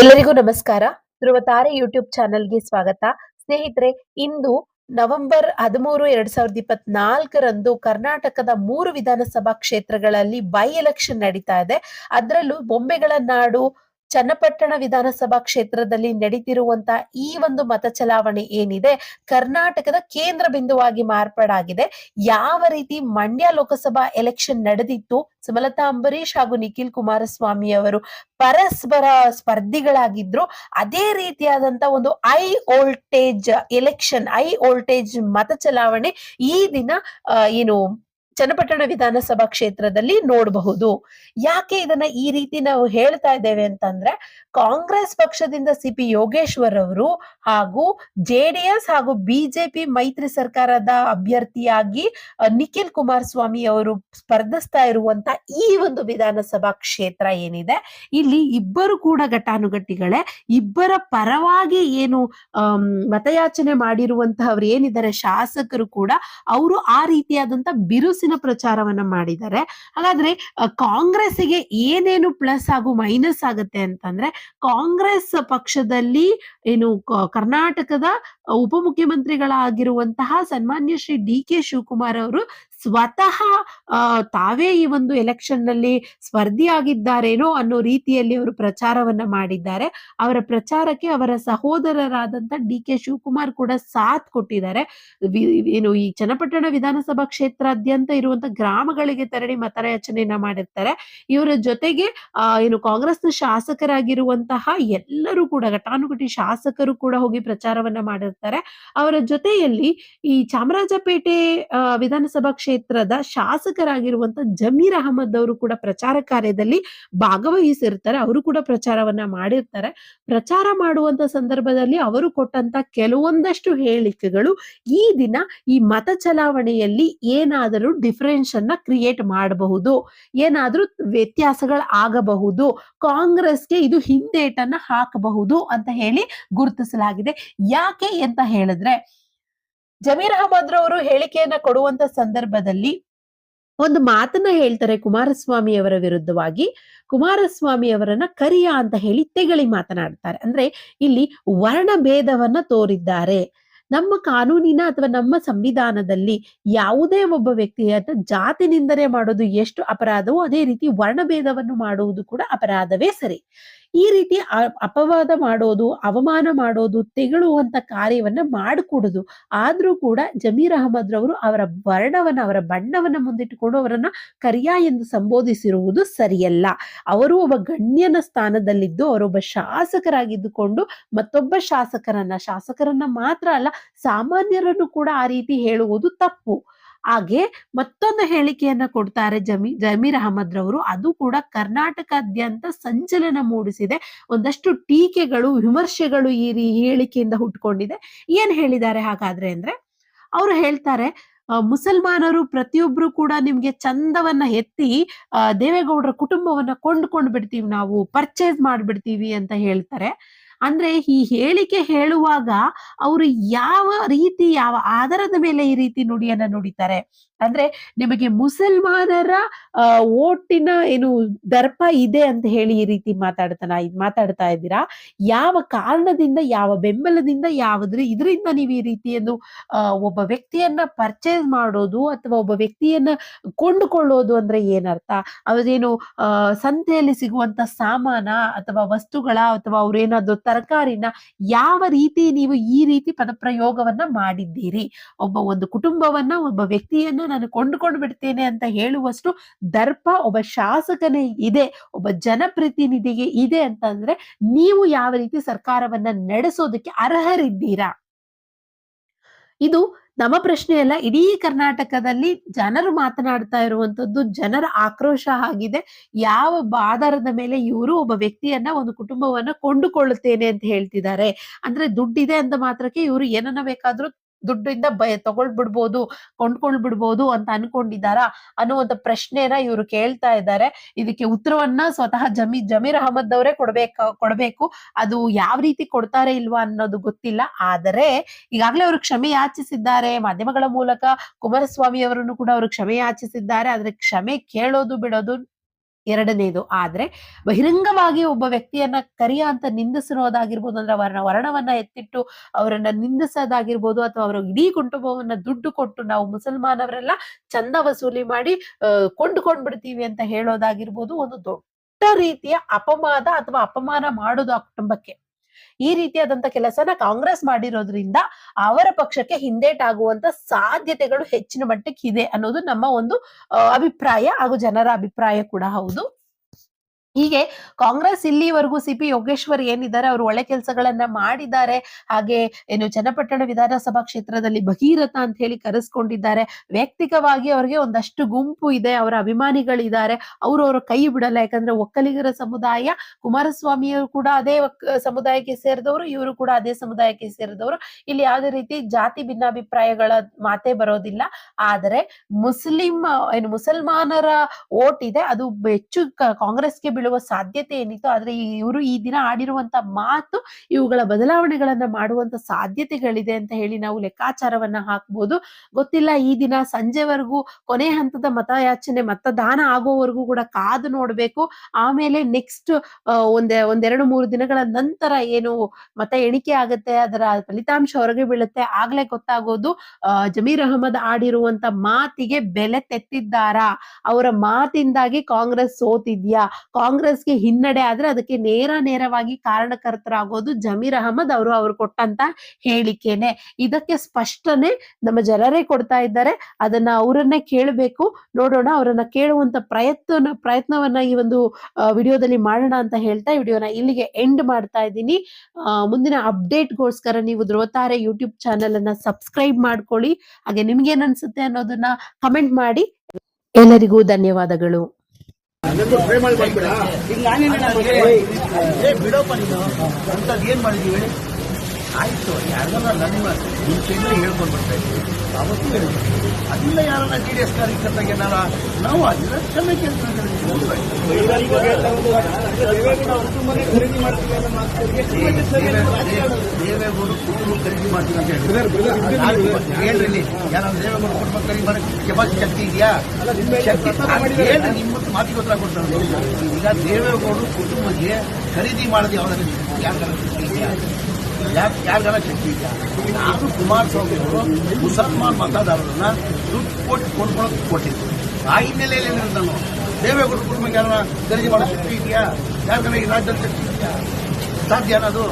ಎಲ್ಲರಿಗೂ ನಮಸ್ಕಾರ. ಧ್ರುವತಾರೆ ಯೂಟ್ಯೂಬ್ ಚಾನೆಲ್ಗೆ ಸ್ವಾಗತ. ಸ್ನೇಹಿತರೆ, ಇಂದು ನವೆಂಬರ್ ಹದಿಮೂರು ಎರಡ್ ಸಾವಿರದ ಇಪ್ಪತ್ನಾಲ್ಕರಂದು ಕರ್ನಾಟಕದ ಮೂರು ವಿಧಾನಸಭಾ ಕ್ಷೇತ್ರಗಳಲ್ಲಿ ಬೈ ಎಲೆಕ್ಷನ್ ನಡೀತಾ ಇದೆ. ಅದರಲ್ಲೂ ಬೊಂಬೆಗಳ ನಾಡು ಚನ್ನಪಟ್ಟಣ ವಿಧಾನಸಭಾ ಕ್ಷೇತ್ರದಲ್ಲಿ ನಡೀತಿರುವಂತ ಈ ಒಂದು ಮತ ಚಲಾವಣೆ ಏನಿದೆ, ಕರ್ನಾಟಕದ ಕೇಂದ್ರ ಬಿಂದುವಾಗಿ ಮಾರ್ಪಾಡಾಗಿದೆ. ಯಾವ ರೀತಿ ಮಂಡ್ಯ ಲೋಕಸಭಾ ಎಲೆಕ್ಷನ್ ನಡೆದಿತ್ತು, ಸುಮಲತಾ ಅಂಬರೀಶ್ ಹಾಗೂ ನಿಖಿಲ್ ಕುಮಾರಸ್ವಾಮಿ ಅವರು ಪರಸ್ಪರ ಸ್ಪರ್ಧಿಗಳಾಗಿದ್ರು, ಅದೇ ರೀತಿಯಾದಂತ ಒಂದು high voltage election high voltage ಮತ ಚಲಾವಣೆ ಈ ದಿನ ಏನು ಚನ್ನಪಟ್ಟಣ ವಿಧಾನಸಭಾ ಕ್ಷೇತ್ರದಲ್ಲಿ ನೋಡಬಹುದು. ಯಾಕೆ ಇದನ್ನ ಈ ರೀತಿ ನಾವು ಹೇಳ್ತಾ ಇದ್ದೇವೆ ಅಂತಂದ್ರೆ, ಕಾಂಗ್ರೆಸ್ ಪಕ್ಷದಿಂದ ಸಿ ಪಿ ಯೋಗೇಶ್ವರ್ ಅವರು ಹಾಗೂ ಜೆಡಿಎಸ್ ಹಾಗೂ ಬಿಜೆಪಿ ಮೈತ್ರಿ ಸರ್ಕಾರದ ಅಭ್ಯರ್ಥಿಯಾಗಿ ನಿಖಿಲ್ ಕುಮಾರಸ್ವಾಮಿ ಅವರು ಸ್ಪರ್ಧಿಸ್ತಾ ಇರುವಂತ ಈ ಒಂದು ವಿಧಾನಸಭಾ ಕ್ಷೇತ್ರ ಏನಿದೆ, ಇಲ್ಲಿ ಇಬ್ಬರು ಕೂಡ ಘಟಾನುಘಟಿಗಳೇ, ಇಬ್ಬರ ಪರವಾಗಿ ಏನು ಮತಯಾಚನೆ ಮಾಡಿರುವಂತಹವ್ರು ಏನಿದ್ದಾರೆ, ಶಾಸಕರು ಕೂಡ, ಅವರು ಆ ರೀತಿಯಾದಂತ ಬಿರುಸಿನ ಪ್ರಚಾರವನ್ನ ಮಾಡಿದ್ದಾರೆ. ಹಾಗಾದ್ರೆ ಕಾಂಗ್ರೆಸ್ಗೆ ಏನೇನು ಪ್ಲಸ್ ಹಾಗೂ ಮೈನಸ್ ಆಗುತ್ತೆ ಅಂತಂದ್ರೆ, ಕಾಂಗ್ರೆಸ್ ಪಕ್ಷದಲ್ಲಿ ಏನು ಕರ್ನಾಟಕದ ಉಪಮುಖ್ಯಮಂತ್ರಿಗಳಾಗಿರುವಂತಹ ಸನ್ಮಾನ್ಯ ಶ್ರೀ ಡಿ ಕೆ ಶಿವಕುಮಾರ್ ಅವರು ಸ್ವತಃ ತಾವೇ ಈ ಒಂದು ಎಲೆಕ್ಷನ್ನಲ್ಲಿ ಸ್ಪರ್ಧಿಯಾಗಿದ್ದಾರೇನೋ ಅನ್ನೋ ರೀತಿಯಲ್ಲಿ ಅವರು ಪ್ರಚಾರವನ್ನ ಮಾಡಿದ್ದಾರೆ. ಅವರ ಪ್ರಚಾರಕ್ಕೆ ಅವರ ಸಹೋದರರಾದಂತ ಡಿ ಕೆ ಶಿವಕುಮಾರ್ ಕೂಡ ಸಾಥ್ ಕೊಟ್ಟಿದ್ದಾರೆ. ಏನು ಈ ಚನ್ನಪಟ್ಟಣ ವಿಧಾನಸಭಾ ಕ್ಷೇತ್ರಾದ್ಯಂತ ಇರುವಂತ ಗ್ರಾಮಗಳಿಗೆ ತೆರಳಿ ಮತಯಾಚನೆಯನ್ನ ಮಾಡಿರ್ತಾರೆ. ಇವರ ಜೊತೆಗೆ ಏನು ಕಾಂಗ್ರೆಸ್ನ ಶಾಸಕರಾಗಿರುವಂತಹ ಎಲ್ಲರೂ ಕೂಡ, ಘಟಾನುಘಟಿ ಶಾಸಕರು ಕೂಡ ಹೋಗಿ ಪ್ರಚಾರವನ್ನ ಮಾಡಿರ್ತಾರೆ. ಅವರ ಜೊತೆಯಲ್ಲಿ ಈ ಚಾಮರಾಜಪೇಟೆ ವಿಧಾನಸಭಾ ವಿಧಾನಸಭಾ ಕ್ಷೇತ್ರದ ಶಾಸಕರಾಗಿರುವಂತ ಜಮೀರ್ ಅಹಮದ್ ಅವರು ಕೂಡ ಪ್ರಚಾರ ಕಾರ್ಯದಲ್ಲಿ ಭಾಗವಹಿಸಿರ್ತಾರೆ. ಅವರು ಕೂಡ ಪ್ರಚಾರವನ್ನ ಮಾಡಿರ್ತಾರೆ. ಪ್ರಚಾರ ಮಾಡುವಂತ ಸಂದರ್ಭದಲ್ಲಿ ಅವರು ಕೊಟ್ಟಂತ ಕೆಲವೊಂದಷ್ಟು ಹೇಳಿಕೆಗಳು ಈ ದಿನ ಈ ಮತ ಚಲಾವಣೆಯಲ್ಲಿ ಏನಾದರೂ ಡಿಫರೆನ್ಸ್ ಅನ್ನ ಕ್ರಿಯೇಟ್ ಮಾಡಬಹುದು. ಏನಾದ್ರೂ ವ್ಯತ್ಯಾಸಗಳು ಆಗಬಹುದು. ಕಾಂಗ್ರೆಸ್ಗೆ ಇದು ಹಿಂದೇಟನ್ನ ಹಾಕಬಹುದು ಅಂತ ಹೇಳಿ ಗುರುತಿಸಲಾಗಿದೆ. ಯಾಕೆ ಅಂತ ಹೇಳಿದ್ರೆ ಜಮೀರ್ ಅಹಮದ್ ರವರು ಹೇಳಿಕೆಯನ್ನ ಕೊಡುವಂತ ಸಂದರ್ಭದಲ್ಲಿ ಒಂದು ಮಾತನ್ನ ಹೇಳ್ತಾರೆ ಕುಮಾರಸ್ವಾಮಿ ಅವರ ವಿರುದ್ಧವಾಗಿ. ಕುಮಾರಸ್ವಾಮಿ ಅವರನ್ನ ಕರಿಯ ಅಂತ ಹೇಳಿ ತೆಗಳಿ ಮಾತನಾಡ್ತಾರೆ. ಅಂದ್ರೆ ಇಲ್ಲಿ ವರ್ಣ ಭೇದವನ್ನ ತೋರಿದ್ದಾರೆ. ನಮ್ಮ ಕಾನೂನಿನ ಅಥವಾ ನಮ್ಮ ಸಂವಿಧಾನದಲ್ಲಿ ಯಾವುದೇ ಒಬ್ಬ ವ್ಯಕ್ತಿಯನ್ನ ಜಾತಿ ನಿಂದನೆ ಮಾಡೋದು ಎಷ್ಟು ಅಪರಾಧವೋ ಅದೇ ರೀತಿ ವರ್ಣಭೇದವನ್ನು ಮಾಡುವುದು ಕೂಡ ಅಪರಾಧವೇ ಸರಿ. ಈ ರೀತಿ ಅಪವಾದ ಮಾಡೋದು, ಅವಮಾನ ಮಾಡೋದು, ತೆಗಳುವಂತ ಕಾರ್ಯವನ್ನ ಮಾಡಿಕೊಡುದು. ಆದ್ರೂ ಕೂಡ ಜಮೀರ್ ಅಹಮದ್ ರವರು ಅವರ ವರ್ಣವನ್ನ, ಅವರ ಬಣ್ಣವನ್ನ ಮುಂದಿಟ್ಟುಕೊಂಡು ಅವರನ್ನ ಕರಿಯ ಎಂದು ಸಂಬೋಧಿಸಿರುವುದು ಸರಿಯಲ್ಲ. ಅವರು ಒಬ್ಬ ಗಣ್ಯನ ಸ್ಥಾನದಲ್ಲಿದ್ದು ಅವರೊಬ್ಬ ಶಾಸಕರಾಗಿದ್ದುಕೊಂಡು ಮತ್ತೊಬ್ಬ ಶಾಸಕರನ್ನ ಶಾಸಕರನ್ನ ಮಾತ್ರ ಅಲ್ಲ, ಸಾಮಾನ್ಯರನ್ನು ಕೂಡ ಆ ರೀತಿ ಹೇಳುವುದು ತಪ್ಪು. ಹಾಗೆ ಮತ್ತೊಂದು ಹೇಳಿಕೆಯನ್ನ ಕೊಡ್ತಾರೆ ಜಮೀ, ಜಮೀರ್ ಅಹಮದ್ ರವರು. ಅದು ಕೂಡ ಕರ್ನಾಟಕಾದ್ಯಂತ ಸಂಚಲನ ಮೂಡಿಸಿದೆ. ಒಂದಷ್ಟು ಟೀಕೆಗಳು, ವಿಮರ್ಶೆಗಳು ಈ ರೀ- ಹೇಳಿಕೆಯಿಂದ ಹುಟ್ಕೊಂಡಿದೆ. ಏನ್ ಹೇಳಿದ್ದಾರೆ ಹಾಗಾದ್ರೆ ಅಂದ್ರೆ, ಅವರು ಹೇಳ್ತಾರೆ ಮುಸಲ್ಮಾನರು ಪ್ರತಿಯೊಬ್ರು ಕೂಡ ನಿಮ್ಗೆ ಚಂದವನ್ನ ಎತ್ತಿ ದೇವೇಗೌಡರ ಕುಟುಂಬವನ್ನ ಕೊಂಡ್ಕೊಂಡ್ ಬಿಡ್ತೀವಿ ನಾವು, ಪರ್ಚೇಸ್ ಮಾಡ್ಬಿಡ್ತೀವಿ ಅಂತ ಹೇಳ್ತಾರೆ. ಅಂದ್ರೆ ಈ ಹೇಳಿಕೆ ಹೇಳುವಾಗ ಅವರು ಯಾವ ರೀತಿ ಯಾವ ಆಧಾರದ ಮೇಲೆ ಈ ರೀತಿ ನುಡಿಯನ್ನ ನುಡಿತಾರೆ? ಅಂದ್ರೆ ನಿಮಗೆ ಮುಸಲ್ಮಾನರ ಓಟಿನ ಏನು ದರ್ಪ ಇದೆ ಅಂತ ಹೇಳಿ ಈ ರೀತಿ ಮಾತಾಡ್ತಾನ ಮಾತಾಡ್ತಾ ಇದ್ದೀರಾ? ಯಾವ ಕಾರಣದಿಂದ, ಯಾವ ಬೆಂಬಲದಿಂದ, ಯಾವ್ದ್ರ, ಇದರಿಂದ ನೀವು ಈ ರೀತಿಯನ್ನು ಒಬ್ಬ ವ್ಯಕ್ತಿಯನ್ನ ಪರ್ಚೇಸ್ ಮಾಡೋದು ಅಥವಾ ಒಬ್ಬ ವ್ಯಕ್ತಿಯನ್ನ ಕೊಂಡುಕೊಳ್ಳೋದು ಅಂದ್ರೆ ಏನರ್ಥ? ಅವ್ರೇನು ಸಂತೆಯಲ್ಲಿ ಸಿಗುವಂತ ಸಾಮಾನ ಅಥವಾ ವಸ್ತುಗಳ ಅಥವಾ ಅವ್ರೇನಾದ್ರು ತರಕಾರಿನ ಯಾವ ರೀತಿ ನೀವು ಈ ರೀತಿ ಪದಪ್ರಯೋಗವನ್ನ ಮಾಡಿದ್ದೀರಿ? ಒಬ್ಬ ಒಂದು ಕುಟುಂಬವನ್ನ, ಒಬ್ಬ ವ್ಯಕ್ತಿಯನ್ನ ನಾನು ಕೊಂಡುಕೊಂಡು ಬಿಡ್ತೇನೆ ಅಂತ ಹೇಳುವಷ್ಟು ದರ್ಪ ಒಬ್ಬ ಶಾಸಕನೇ ಇದೆ, ಒಬ್ಬ ಜನಪ್ರತಿನಿಧಿಗೆ ಇದೆ ಅಂತಂದ್ರೆ ನೀವು ಯಾವ ರೀತಿ ಸರ್ಕಾರವನ್ನ ನಡೆಸೋದಕ್ಕೆ ಅರ್ಹರಿದ್ದೀರಾ? ಇದು ನಮ್ಮ ಪ್ರಶ್ನೆ ಅಲ್ಲ, ಇಡೀ ಕರ್ನಾಟಕದಲ್ಲಿ ಜನರು ಮಾತನಾಡ್ತಾ ಇರುವಂತದ್ದು ಜನರ ಆಕ್ರೋಶ ಆಗಿದೆ, ಯಾವ ಆಧಾರದ ಮೇಲೆ ಇವರು ಒಬ್ಬ ವ್ಯಕ್ತಿಯನ್ನ ಒಂದು ಕುಟುಂಬವನ್ನ ಕೊಂಡುಕೊಳ್ಳುತ್ತೇನೆ ಅಂತ ಹೇಳ್ತಿದ್ದಾರೆ. ಅಂದ್ರೆ ದುಡ್ಡಿದೆ ಅಂತ ಮಾತ್ರಕ್ಕೆ ಇವರು ಏನನ್ನ ಬೇಕಾದ್ರೂ ದುಡ್ಡಿಂದ ಬಯ ತಗೊಳ್ಬಿಡ್ಬೋದು, ಕೊಂಡ್ಕೊಳ್ಬಿಡ್ಬೋದು ಅಂತ ಅನ್ಕೊಂಡಿದಾರಾ ಅನ್ನುವಂತ ಪ್ರಶ್ನೆನ ಇವರು ಕೇಳ್ತಾ ಇದ್ದಾರೆ. ಇದಕ್ಕೆ ಉತ್ತರವನ್ನ ಸ್ವತಃ ಜಮೀರ್ ಜಮೀರ್ ಅಹಮದ್ ಅವರೇ ಕೊಡ್ಬೇಕ, ಕೊಡ್ಬೇಕು. ಅದು ಯಾವ ರೀತಿ ಕೊಡ್ತಾರೆ ಇಲ್ವಾ ಅನ್ನೋದು ಗೊತ್ತಿಲ್ಲ. ಆದರೆ ಈಗಾಗಲೇ ಅವರು ಕ್ಷಮೆ ಯಾಚಿಸಿದ್ದಾರೆ. ಮಾಧ್ಯಮಗಳ ಮೂಲಕ ಕುಮಾರಸ್ವಾಮಿ ಅವರನ್ನು ಕೂಡ ಅವರು ಕ್ಷಮೆ ಯಾಚಿಸಿದ್ದಾರೆ. ಆದ್ರೆ ಕ್ಷಮೆ ಕೇಳೋದು, ಬಿಡೋದು ಎರಡನೇದು. ಆದ್ರೆ ಬಹಿರಂಗವಾಗಿ ಒಬ್ಬ ವ್ಯಕ್ತಿಯನ್ನ ಕರಿಯ ಅಂತ ನಿಂದಿಸಿರೋದಾಗಿರ್ಬೋದು ಅಂದ್ರೆ ಅವರ ವರ್ಣವನ್ನ ಎತ್ತಿಟ್ಟು ಅವರನ್ನ ನಿಂದಿಸೋದಾಗಿರ್ಬೋದು ಅಥವಾ ಅವರ ಇಡೀ ಕುಟುಂಬವನ್ನ ದುಡ್ಡು ಕೊಟ್ಟು ನಾವು ಮುಸಲ್ಮಾನವರೆಲ್ಲ ಚಂದ ವಸೂಲಿ ಮಾಡಿ ಅಹ್ ಕೊಂಡುಕೊಂಡ್ ಬಿಡ್ತೀವಿ ಅಂತ ಹೇಳೋದಾಗಿರ್ಬೋದು ಒಂದು ದೊಡ್ಡ ರೀತಿಯ ಅಪವಾದ ಅಥವಾ ಅಪಮಾನ ಮಾಡೋದು ಆ ಕುಟುಂಬಕ್ಕೆ. ಈ ರೀತಿಯಾದಂತ ಕೆಲಸನ ಕಾಂಗ್ರೆಸ್ ಮಾಡಿರೋದ್ರಿಂದ ಅವರ ಪಕ್ಷಕ್ಕೆ ಹಿಂದೇಟಾಗುವಂತ ಸಾಧ್ಯತೆಗಳು ಹೆಚ್ಚಿನ ಮಟ್ಟಕ್ಕೆ ಇದೆ ಅನ್ನೋದು ನಮ್ಮ ಒಂದು ಅಭಿಪ್ರಾಯ ಹಾಗೂ ಜನರ ಅಭಿಪ್ರಾಯ ಕೂಡ ಹೌದು. ಹೀಗೆ ಕಾಂಗ್ರೆಸ್ ಇಲ್ಲಿವರೆಗೂ ಸಿಪಿ ಯೋಗೇಶ್ವರ್ ಏನಿದ್ದಾರೆ, ಅವರು ಒಳ್ಳೆ ಕೆಲಸಗಳನ್ನ ಮಾಡಿದ್ದಾರೆ, ಹಾಗೆ ಏನು ಚನ್ನಪಟ್ಟಣ ವಿಧಾನಸಭಾ ಕ್ಷೇತ್ರದಲ್ಲಿ ಭಗೀರಥ ಅಂತ ಹೇಳಿ ಕರೆಸ್ಕೊಂಡಿದ್ದಾರೆ. ವ್ಯಕ್ತಿಕವಾಗಿ ಅವರಿಗೆ ಒಂದಷ್ಟು ಗುಂಪು ಇದೆ, ಅವರ ಅಭಿಮಾನಿಗಳಿದ್ದಾರೆ, ಅವರು ಅವರ ಕೈ ಬಿಡಲ್ಲ. ಯಾಕಂದ್ರೆ ಒಕ್ಕಲಿಗರ ಸಮುದಾಯ, ಕುಮಾರಸ್ವಾಮಿಯವರು ಕೂಡ ಅದೇ ಸಮುದಾಯಕ್ಕೆ ಸೇರಿದವರು, ಇವರು ಕೂಡ ಅದೇ ಸಮುದಾಯಕ್ಕೆ ಸೇರಿದವರು. ಇಲ್ಲಿ ಯಾವುದೇ ರೀತಿ ಜಾತಿ ಭಿನ್ನಾಭಿಪ್ರಾಯಗಳ ಮಾತೇ ಬರೋದಿಲ್ಲ. ಆದರೆ ಮುಸ್ಲಿಂ, ಏನು ಮುಸಲ್ಮಾನರ ಓಟ್ ಇದೆ, ಅದು ಹೆಚ್ಚು ಕಾಂಗ್ರೆಸ್ಗೆ ಬೀಳುವ ಸಾಧ್ಯತೆ ಏನಿತ್ತು, ಆದ್ರೆ ಇವರು ಈ ದಿನ ಆಡಿರುವಂತ ಮಾತು, ಇವುಗಳ ಬದಲಾವಣೆಗಳನ್ನ ಮಾಡುವಂತ ಸಾಧ್ಯತೆಗಳಿದೆ ಅಂತ ಹೇಳಿ ನಾವು ಲೆಕ್ಕಾಚಾರವನ್ನ ಹಾಕ್ಬೋದು. ಗೊತ್ತಿಲ್ಲ, ಈ ದಿನ ಸಂಜೆವರೆಗೂ ಕೊನೆ ಹಂತದ ಮತಯಾಚನೆ, ಮತದಾನ ಆಗೋವರೆಗೂ ಕೂಡ ಕಾದು ನೋಡ್ಬೇಕು. ಆಮೇಲೆ ನೆಕ್ಸ್ಟ್ ಒಂದ್, ಒಂದೆರಡು ಮೂರು ದಿನಗಳ ನಂತರ ಏನು ಮತ ಎಣಿಕೆ ಆಗುತ್ತೆ, ಅದರ ಫಲಿತಾಂಶ ಹೊರಗೆ ಬೀಳುತ್ತೆ, ಆಗ್ಲೇ ಗೊತ್ತಾಗೋದು ಜಮೀರ್ ಅಹಮದ್ ಆಡಿರುವಂತ ಮಾತಿಗೆ ಬೆಲೆ ತೆತ್ತಿದ್ದಾರಾ? ಅವರ ಮಾತಿಂದಾಗಿ ಕಾಂಗ್ರೆಸ್ ಸೋತಿದ್ಯಾ? ಕಾಂಗ್ರೆಸ್ಗೆ ಹಿನ್ನಡೆ ಆದ್ರೆ ಅದಕ್ಕೆ ನೇರ ನೇರವಾಗಿ ಕಾರಣಕರ್ತರಾಗೋದು ಜಮೀರ್ ಅಹಮದ್ ಅವರು ಅವರು ಕೊಟ್ಟಂತ ಹೇಳಿಕೆನೆ. ಇದಕ್ಕೆ ಸ್ಪಷ್ಟನೆ ನಮ್ಮ ಜನರೇ ಕೊಡ್ತಾ ಇದ್ದಾರೆ. ಅದನ್ನ ಅವರನ್ನೇ ಕೇಳಬೇಕು. ನೋಡೋಣ, ಅವರನ್ನ ಕೇಳುವಂತ ಪ್ರಯತ್ನ ಪ್ರಯತ್ನವನ್ನ ಈ ಒಂದು ವಿಡಿಯೋದಲ್ಲಿ ಮಾಡೋಣ ಅಂತ ಹೇಳ್ತಾ ವಿಡಿಯೋನ ಇಲ್ಲಿಗೆ ಎಂಡ್ ಮಾಡ್ತಾ ಇದ್ದೀನಿ. ಮುಂದಿನ ಅಪ್ಡೇಟ್ಗೋಸ್ಕರ ನೀವು ಧ್ರುವತಾರೆ ಯೂಟ್ಯೂಬ್ ಚಾನೆಲ್ ಅನ್ನ ಸಬ್ಸ್ಕ್ರೈಬ್ ಮಾಡ್ಕೊಳ್ಳಿ. ಹಾಗೆ ನಿಮ್ಗೇನ್ ಅನ್ಸುತ್ತೆ ಅನ್ನೋದನ್ನ ಕಮೆಂಟ್ ಮಾಡಿ. ಎಲ್ಲರಿಗೂ ಧನ್ಯವಾದಗಳು. ಬಿಡಪ್ಪ ನೀನು. ಅಂಥದ್ದು ಏನ್ ಮಾಡಿದೀವಿ ಆಯ್ತು ಯಾರಿಗಲ್ಲ ನನ್ನ ಮುಂಚೆಯಿಂದ ಹೇಳ್ಕೊಂಡು ಬರ್ತಾ ಇದ್ದೀವಿ ಅವತ್ತು ಹೇಳಿದ್ವಿ ಅದಿಲ್ಲ ಯಾರನ್ನ ಜಿ ಡಿ ಎಸ್ ಕಾರ್ಯಕರ್ತಾಗ ಏನಾರ ನಾವು ಅದನ್ನ ಕ್ಷಮೆ ದೇವೇಗೌಡರು ಕುಟುಂಬ ಖರೀದಿ ಮಾಡ್ತೀನಿ ಅಂತ ಹೇಳಿದ್ರು ಹೇಳ್ರಿ ಯಾರು ದೇವೇಗೌಡ ಕುಟುಂಬ ಖರೀದಿ ಮಾಡಕ್ಕೆ ಶಕ್ತಿ ಇದೆಯಾ ಶಕ್ತಿ ಹೇಳ್ರಿ ನಿಮ್ಮ ಮಾತಿಗೆ ಗೊತ್ತಾಗ ಕೊಡ್ತಾರೆ ಈಗ ದೇವೇಗೌಡರು ಕುಟುಂಬಕ್ಕೆ ಖರೀದಿ ಮಾಡೋದು ಯಾವ್ದಾದ್ರು ಯಾರು ಇದೆಯಾ ಯಾಕೆ ಯಾರಿಗಾರ ಶಕ್ತಿ ಇದೆಯಾ ನಾನು ಕುಮಾರಸ್ವಾಮಿ ಅವರು ಮುಸಲ್ಮಾನ್ ಮತದಾರರನ್ನ ದುಡ್ಡು ಕೊಟ್ಟು ಕೊಂಡ್ಕೊಳ್ಳೋದು ಕೊಟ್ಟಿದ್ದು. ಆ ಹಿನ್ನೆಲೆಯಲ್ಲಿ ನಾನು? ದೇವೇಗೌಡ ಕುಟುಂಬಕ್ಕೆ ಯಾರನ್ನ ಖರೀದಿ ಮಾಡೋ ಶಕ್ತಿ ಇದೆಯಾ? ಯಾರಿಗಾರ ಈ ರಾಜ್ಯದಲ್ಲಿ ಶಕ್ತಿ ಇದೆಯಾ? ಸಾಧ್ಯ ಅನ್ನೋದು